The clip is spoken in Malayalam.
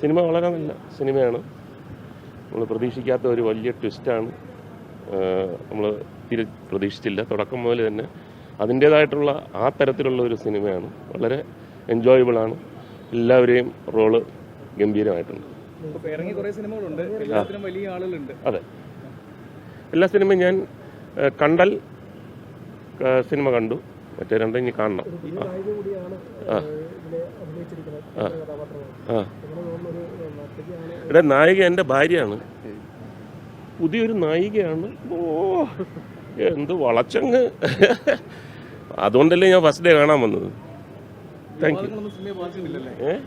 സിനിമ വളരെ നല്ല സിനിമയാണ്. നമ്മൾ പ്രതീക്ഷിക്കാത്ത ഒരു വലിയ ട്വിസ്റ്റാണ് നമ്മൾ തിരി പ്രതീക്ഷിച്ചില്ല. തുടക്കം മുതൽ തന്നെ അതിന്റേതായിട്ടുള്ള ആ തരത്തിലുള്ള ഒരു സിനിമയാണ്. വളരെ എൻജോയബിളാണ് എല്ലാവരെയും റോൾ ഗംഭീരമായിട്ടുണ്ട്. ഇറങ്ങി കുറെ സിനിമകളുണ്ട്. എല്ലാത്തിനും വലിയ ആളുകളുണ്ട്. അതെ. എല്ലാ സിനിമയും ഞാൻ കണ്ടൽ സിനിമ കണ്ടു. മറ്റേ രണ്ടും ഇനി കാണണം. ആ. ആ. ഇവിടെ നായിക എന്റെ ഭാര്യയാണ്. പുതിയൊരു നായികയാണ്. ഓ എന്ത് വളച്ചങ്ങ്. അതുകൊണ്ടല്ലേ ഞാൻ ഫസ്റ്റ് ഡേ കാണാൻ വന്നത്. താങ്ക് യു വിവാദങ്ങളൊന്നും സിനിമയെ ബാധിച്ചിട്ടില്ലല്ലേ? ഏ?